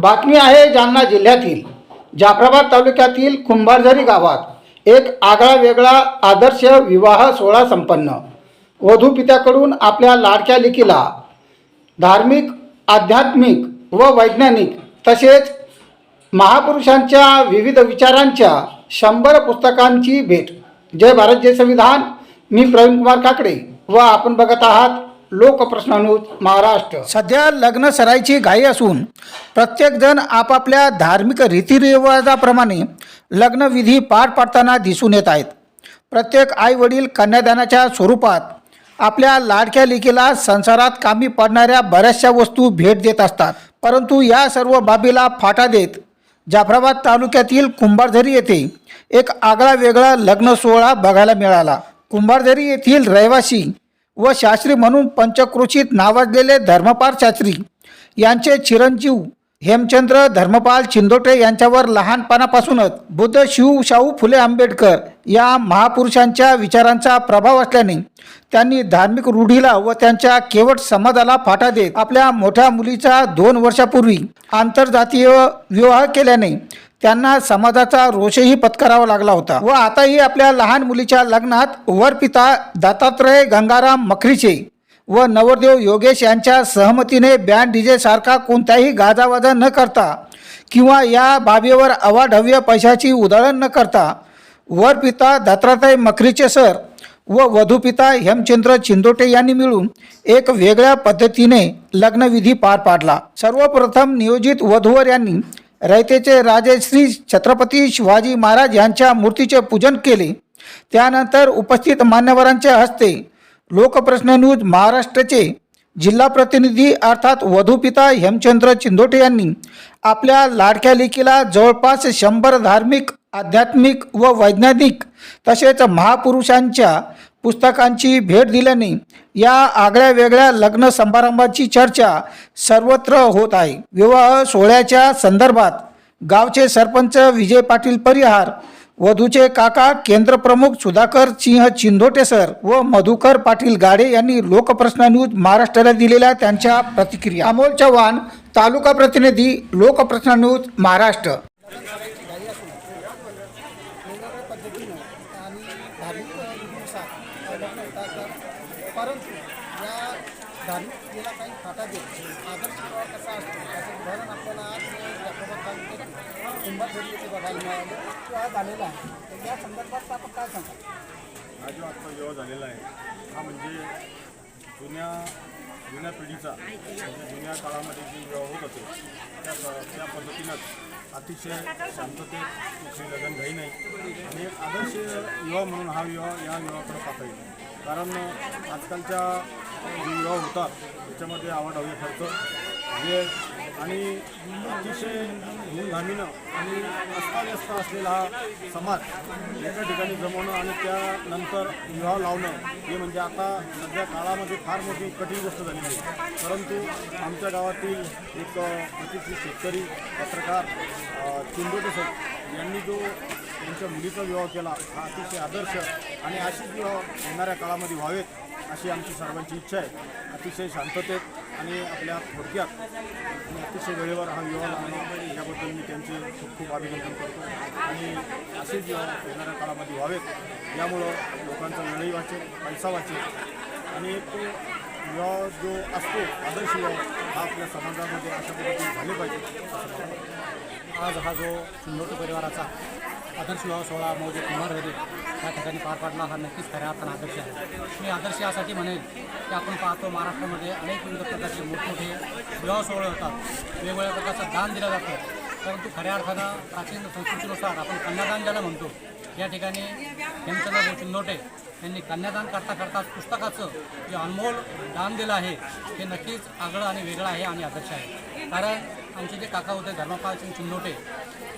बातमी आहे जालना जिल्ह्यातील. जाफराबाद तालुक्यातील कुंभारझरी गावात एक आगळा वेगळा आदर्श विवाह सोहळा संपन्न. वधू पित्याकडून आपल्या लाडक्या लेकीला धार्मिक आध्यात्मिक व वैज्ञानिक तसेच महापुरुषांच्या विविध विचारांच्या शंभर पुस्तकांची भेट. जय भारत जय संविधान. मी प्रवीण कुमार काकडे व आपण बघत आहात लोकप्रश्नानुज महाराष्ट्र. सध्या लग्न सराईची घाई असून प्रत्येकजण आपापल्या धार्मिक रीतिरिवाजाप्रमाणे लग्नविधी पार पाडताना दिसून येत आहेत. प्रत्येक आई वडील कन्यादानाच्या स्वरूपात आपल्या लाडक्या लेकीला संसारात कामी पडणाऱ्या बऱ्याचशा वस्तू भेट देत असतात. परंतु या सर्व बाबीला फाटा देत जाफराबाद तालुक्यातील कुंभारझरी येथे एक आगळा वेगळा लग्न सोहळा बघायला मिळाला. कुंभारझरी येथील रहिवासी व शास्त्री म्हणून पंचक्रोशीत नावाजलेले धर्मपाल शास्त्री यांचे चिरंजीव हेमचंद्र धर्मपाल चिंदोटे यांच्यावर लहानपणापासूनच बुद्ध शिव शाहू फुले आंबेडकर या महापुरुषांच्या विचारांचा प्रभाव असल्याने त्यांनी धार्मिक रूढीला व त्यांच्या केवट समाजाला फाटा देत आपल्या मोठ्या मुलीचा दोन वर्षापूर्वी आंतरजातीय विवाह केल्याने त्यांना समाजाचा रोषही पत्करावा लागला होता. व आताही आपल्या लहान मुलीच्या लग्नात वरपिता दत्तात्रय गंगाराम मखरीचे व नवरदेव योगेश यांच्या सहमतीने बँड डीजे सारखा कोणताही गाजावाजा न करता किंवा या बाबीवर अवाढव्य पैशाची उधळण न करता वरपिता दत्तात्रय मखरीचे सर व वधूपिता हेमचंद्र चिंदोटे यांनी मिळून एक वेगळ्या पद्धतीने लग्नविधी पार पाडला. सर्वप्रथम नियोजित वधूवर यांनी रयतेचे राजे श्री छत्रपती शिवाजी महाराज यांच्या मूर्तीचे पूजन केले. त्यानंतर उपस्थित मान्यवरांच्या हस्ते लोकप्रश्न न्यूज महाराष्ट्राचे जिल्हा प्रतिनिधी अर्थात वधूपिता हेमचंद्र चिंदोटे यांनी आपल्या लाडक्या लेकीला जवळपास शंभर धार्मिक आध्यात्मिक व वैज्ञानिक तसेच महापुरुषांच्या पुस्तकांची भेट दिल्याने या आगळ्या वेगळ्या लग्न समारंभाची चर्चा सर्वत्र होत आहे. विवाह सोहळ्याच्या संदर्भात गावचे सरपंच विजय पाटील परिहार वधूचे काका केंद्रप्रमुख सुधाकर सिंह चिंधोटे सर व मधुकर पाटील गाडे यांनी लोकप्रश्न न्यूज महाराष्ट्राला दिलेल्या त्यांच्या प्रतिक्रिया. अमोल चव्हाण तालुका प्रतिनिधी लोकप्रश्न न्यूज महाराष्ट्र आणि धार्मिकनुसार लग्न होतात परंतु या धार्मिक याला काही फाटा देत आदर्श विवाह कसा असतो? त्याचं उदाहरण आपल्याला आज जाफराबाद तालुक्यात कुंभारझरी येथे बघायला मिळालं किंवा झालेला आहे. तर या संदर्भात आपण काय सांगा हा जो आजचा विवाह झालेला आहे हा म्हणजे जुन्या जुन्या पिढीचा म्हणजे जुन्या काळामध्ये जे विवाह होत होते त्या त्या पद्धतीनंच अतिशय शांततेत कुठली लगन घाई नाही. आणि एक आदर्श विवाह म्हणून हा विवाह या विवाहाकडे पाहता येईल. कारण आजकालच्या जे विवाह होतात त्याच्यामध्ये आवडहवी खर्च वेळ आणि अतिशय धूमधामीनं आणि अस्ताव्यस्त असलेला हा समाज एका ठिकाणी जमवणं आणि त्यानंतर विवाह लावणं हे म्हणजे आता सध्या काळामध्ये फार मोठी कठीण गोष्ट झालेली आहे. परंतु आमच्या गावातील एक प्रतिष्ठित शेतकरी पत्रकार अ, चिंदोटे यांनी जो त्यांच्या मुलीचा विवाह केला हा अतिशय आदर्श आणि अशीच विवाह येणाऱ्या काळामध्ये व्हावेत. अशी आमची सर्वांची इच्छा आहे. अतिशय शांततेत आणि आपल्या थोडक्यात आणि अतिशय वेळेवर हा विवाह लावणं याबद्दल मी त्यांचे खूप खूप अभिनंदन करतो. आणि असेच विवाह येणाऱ्या काळामध्ये व्हावेत यामुळं लोकांचा वेळही वाचेल पैसा वाचेल. आणि तो विवाह जो असतो आदर्श विवाह हा आपल्या समाजामध्ये अशा पद्धतीने झाले पाहिजे. असं आज हा जो चिंदोटी परिवाराचा आदर्श विवाह सोहळा मौजे कुमारमध्ये या ठिकाणी पार पाडला हा नक्कीच खऱ्या अर्थानं आदर्श आहे. मी आदर्श यासाठी म्हणेन की आपण पाहतो महाराष्ट्रामध्ये अनेक विविध प्रकारचे मोठमोठे विवाह सोहळे होतात. वेगवेगळ्या प्रकारचं दान दिलं जातं. परंतु खऱ्या अर्थानं प्राचीन संस्कृतीनुसार आपण कन्यादान ज्याला म्हणतो या ठिकाणी हेमचंद्र भाऊ त्यांनी कन्यादान करता करता पुस्तकाचं जे अनमोल दान दिलं आहे हे नक्कीच आगळं आणि वेगळं आहे आणि आदर्श आहे. कारण आमचे जे काका होते धर्मपाल सिंग चिंदोटे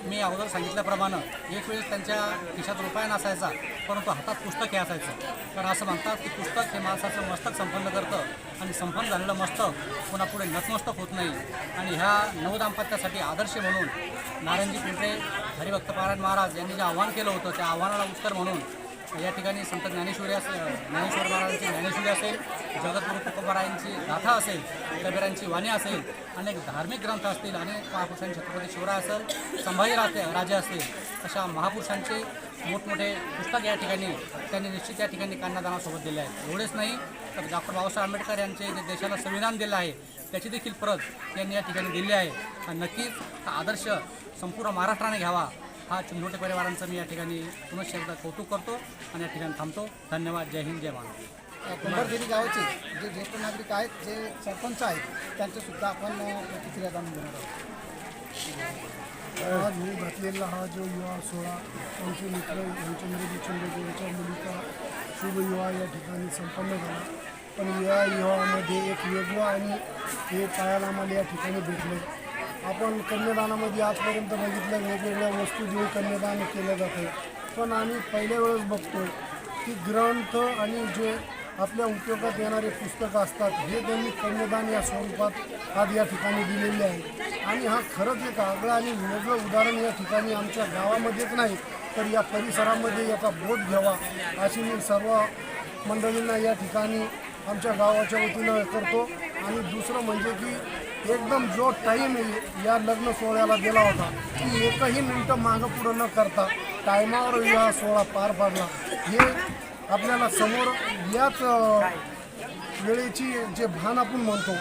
मी अगोदर सांगितल्याप्रमाणे एक वेळेस त्यांच्या खिशात रुपया नसायचा परंतु हातात पुस्तक हे असायचं. कारण असं म्हणतात की पुस्तक हे माणसाचं मस्तक संपन्न करतं आणि संपन्न झालेलं मस्तक पुन्हा पुढे नतमस्तक होत नाही. आणि ह्या नवदाम्पत्यासाठी आदर्श म्हणून नारायणजी पिंपळे हरिभक्त पारायण महाराज यांनी जे आव्हान केलं होतं त्या आव्हानाला उत्तर म्हणून या ठिकाणी संत ज्ञानेश्वरी असेल ज्ञानेश्वर महाराजांची ज्ञानेश्वरी असेल जगद्गुरु तुकोबारायांची गाथा असेल कबीरांची वाणी असेल अनेक धार्मिक ग्रंथ असतील अनेक महापुरुषांचे छत्रपती शिवराय असेल संभाजी राजे राजे असतील अशा महापुरुषांचे मोठमोठे पुस्तक या ठिकाणी त्यांनी निश्चित या ठिकाणी कन्यादानासोबत दिले आहेत. एवढेच नाही तर डॉक्टर बाबासाहेब आंबेडकर यांचे जे देशाला संविधान दिलं आहे त्याची देखील प्रत यांनी या ठिकाणी दिली आहे. आणि नक्कीच हा आदर्श संपूर्ण महाराष्ट्राने घ्यावा. हा चिमनोटे परिवारांचं मी या ठिकाणी पुनश्च एकदा कौतुक करतो आणि या ठिकाणी थांबतो. धन्यवाद. जय हिंद जय महाराष्ट्र. कुंभारदेवी गावाचे जे ज्येष्ठ नागरिक आहेत जे सरपंच आहेत त्यांचेसुद्धा आपण प्रतिक्रिया जाणून घेणार आहोत. आज मी घातलेला हा जो युवा सोहळा आमचे मित्र हेमचंद्र चंद्रपूर यांच्या मुलीचा शुभ विवाह या ठिकाणी संपन्न झाला. पण या विवाहामध्ये एक वेगळं आणि हे पाहायला आम्हाला या ठिकाणी भेटले आपण कन्यादानामध्ये आजपर्यंत बघितलं वेगवेगळ्या वस्तू देऊन कन्यादान केलं जातं. पण आम्ही पहिल्या वेळेस बघतोय की ग्रंथ आणि जे आपल्या उपयोगात येणारे पुस्तकं असतात हे त्यांनी कन्यादान या स्वरूपात आज या ठिकाणी दिलेले आहे. आणि हा खरंच एक आगळं आणि वेगळं उदाहरण या ठिकाणी आमच्या गावामध्येच नाही तर या परिसरामध्ये याचा बोध घ्यावा अशी मी सर्व मंडळींना या ठिकाणी आमच्या गावाच्या वतीनं करतो. आणि दुसरं म्हणजे की एकदम जो टाईम या लग्न सोहळ्याला दिला होता की एकही मिनटं मागं पुढं न करता टायमावर विवाह सोहळा पार पाडला. हे आपल्याला समोर याच वेळेची जे भान आपण म्हणतो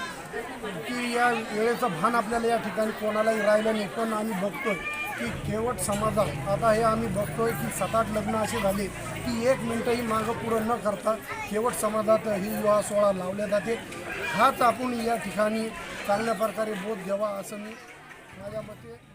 की या वेळेचं भान आपल्याला या ठिकाणी कोणालाही राहिलं नाही. पण आम्ही बघतोय की केवट समाजात आता हे आम्ही बघतोय की सात आठ लग्न असे झाले की एक मिनटंही मागं पुढं न करता केवट समाजात ही विवाह सोहळा लावल्या जाते. हाच आपण या ठिकाणी चांगल्या प्रकारे बोध घ्यावा असं मी माझ्या मते